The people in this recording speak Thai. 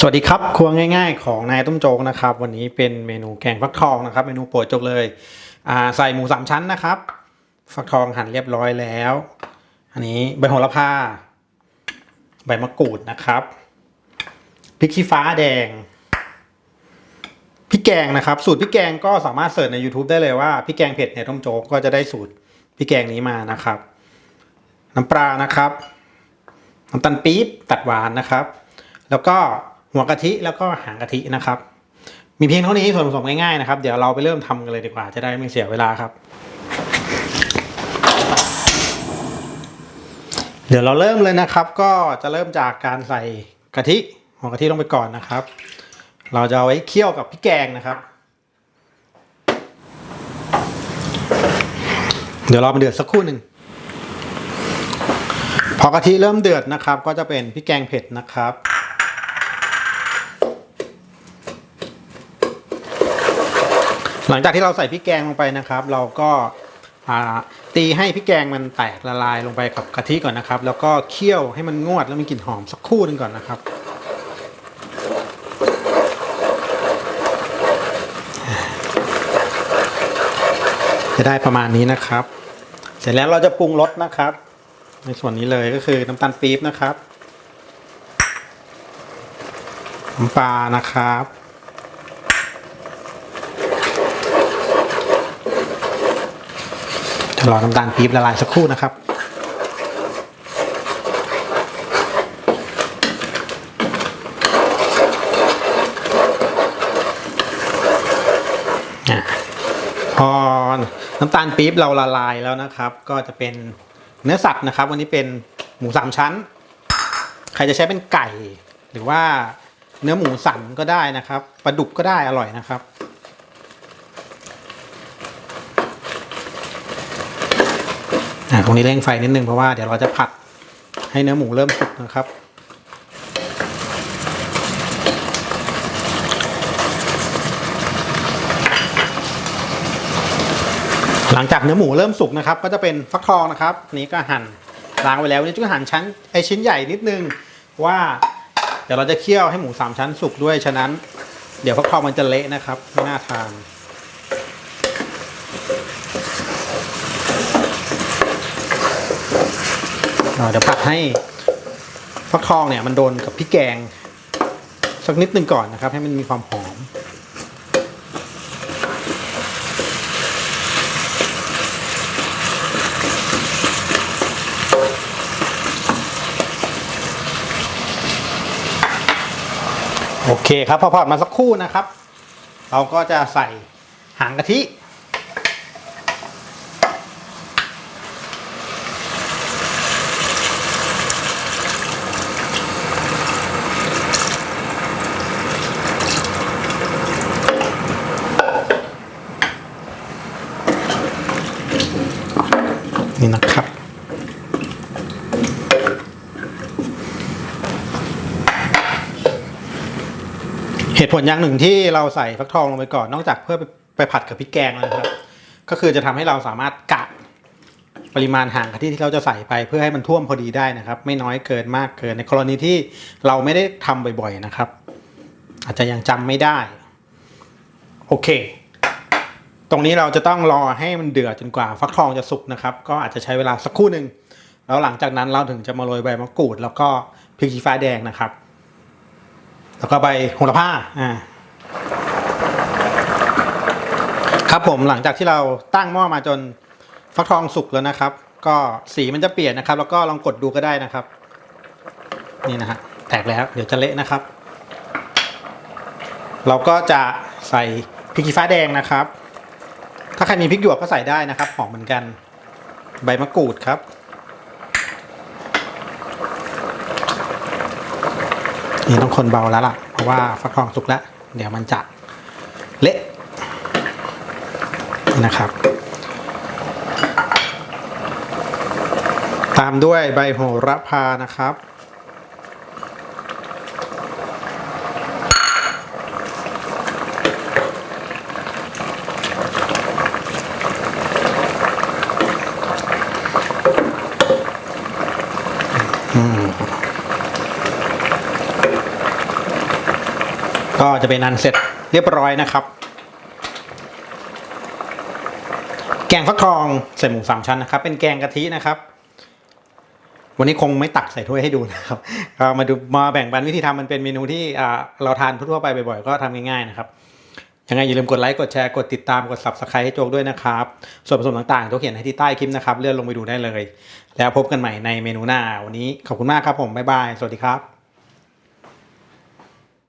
สวัสดีครับ ครัวง่ายๆ ของนายต้มโจ๊กนะครับ วันนี้เป็นเมนูแกงฟักทองนะครับ เมนูโปรดจกเลยใส่หมูสามชั้นนะครับ ฟักทองหั่นเรียบร้อยแล้ว อันนี้ใบโหระพา ใบมะกรูดนะครับพริกชี้ฟ้าแดงพริกแกงนะครับ สูตรพริกแกงก็สามารถเสิร์ชใน YouTube ได้เลยว่าพริกแกงเผ็ดในต้มโจ๊กก็จะได้สูตรพริกแกงนี้มานะครับ น้ำปลานะครับน้ำตาลปี๊บตัดหวานนะครับ แล้วก็ หัวกะทิแล้วก็หางกะทินะครับ มีเพียงเท่านี้ส่วนผสมง่ายๆนะครับเดี๋ยวเราไปเริ่มทำกันเลยดีกว่าจะได้ไม่เสียเวลาครับ เดี๋ยวเราเริ่มเลยนะครับ ก็จะเริ่มจากการใส่กะทิหัวกะทิลงไปก่อนนะครับ เราจะเอาไว้เคี่ยวกับพริกแกงนะครับ เดี๋ยวรอมันเดือดสักครู่หนึ่งพอกะทิเริ่มเดือดนะครับ ก็จะเป็นพริกแกงเผ็ดนะครับ หลังจากที่เราใส่พริกแกงลงไปนะครับ เราก็ตีให้พริกแกงมันแตกละลายลงไปกับกะทิก่อนนะครับ แล้วก็เคี่ยวให้มันงวดแล้วมีกลิ่นหอมสักครู่หนึงก่อนนะครับ จะได้ประมาณนี้นะครับ เสร็จแล้วเราจะปรุงรสนะครับ ในส่วนนี้เลยก็คือน้ำตาลปี๊บนะครับน้ำปลานะครับ จะรอน้ำตาลปี๊บละลายสักครู่นะครับ พอน้ำตาลปี๊บเราละลายแล้วนะครับ ก็จะเป็นเนื้อสัตว์นะครับ วันนี้เป็นหมูสามชั้น ใครจะใช้เป็นไก่ หรือว่าเนื้อหมูสันก็ได้นะครับปลาดุกก็ได้อร่อยนะครับ อะตรงนี้เร่งไฟนิดนึงเพราะว่าเดี๋ยวเราจะผัดให้เนื้อหมูเริ่มสุกนะครับหลังจากเนื้อหมูเริ่มสุกนะครับ ก็จะเป็นฟักทองนะครับ นี้ก็หั่นล้างไว้แล้ววันนี้จุ๊กหั่นชั้นไอชิ้นใหญ่นิดนึงว่าเดี๋ยวเราจะเคี่ยวให้หมูสามชั้นสุกด้วยฉะนั้น เดี๋ยวฟักทองมันจะเละนะครับไม่น่าทาน อ่า เดี๋ยวผัดให้ฟักทองเนี่ยมันโดนกับพริกแกง สักนิดนึงก่อนนะครับ ให้มันมีความหอมโอเคครับพอผัดมาสักครู่นะครับ เราก็จะใส่หางกะทิ นี่นะครับ เหตุผลอย่างหนึ่งที่เราใส่ฟักทองลงไปก่อน นอกจากเพื่อไปไปผัดกับพริกแกงแล้วนะครับ ก็คือจะทำให้เราสามารถกะปริมาณห่างกะทิที่เราจะใส่ไปเพื่อให้มันท่วมพอดีได้นะครับ ไม่น้อยเกินมากเกินในกรณีที่เราไม่ได้ทำบ่อยๆนะครับ อาจจะยังจำไม่ได้ โอเค ตรงนี้เราจะต้องรอให้มันเดือดจนกว่าฟักทองจะสุกนะครับ ก็อาจจะใช้เวลาสักครู่หนึ่งแล้วหลังจากนั้นเราถึงจะมาโรยใบมะกรูด แล้วก็พริกชี้ฟ้าแดงนะครับ แล้วก็ใบโหระพาอ่าครับผมหลังจากที่เราตั้งหม้อมาจนฟักทองสุกแล้วนะครับ ก็สีมันจะเปลี่ยนนะครับ แล้วก็ลองกดดูก็ได้นะครับ นี่นะฮะแตกแล้วเดี๋ยวจะเละนะครับ เราก็จะใส่พริกขี้ฟ้าแดงนะครับ ถ้าใครมีพริกหยวกก็ใส่ได้นะครับหอมเหมือนกัน ใบมะกรูดครับ นี่ต้องคนเบาแล้วล่ะ เพราะว่าฟักทองสุกแล้ว เดี๋ยวมันจะเละนะครับ ตามด้วยใบโหระพานะครับ ก็จะเป็นอันเสร็จเรียบร้อยนะครับ แกงฟักทองใส่หมูสามชั้นนะครับ เป็นแกงกะทินะครับ วันนี้คงไม่ตักใส่ถ้วยให้ดูนะครับมาดูมาแบ่งปันวิธีทำมันเป็นเมนูที่เราทานทั่วไปบ่อยๆ ก็ทำง่ายๆนะครับ ยังไงอย่าลืมกดไลค์กดแชร์กดติดตามกด subscribe ให้โจกด้วยนะครับ ส่วนผสมต่างๆโจกเขียนให้ที่ใต้คลิปนะครับเลื่อนลงไปดูได้เลย แล้วพบกันใหม่ในเมนูหน้าวันนี้ขอบคุณมากครับผมบ๊ายบายสวัสดีครับ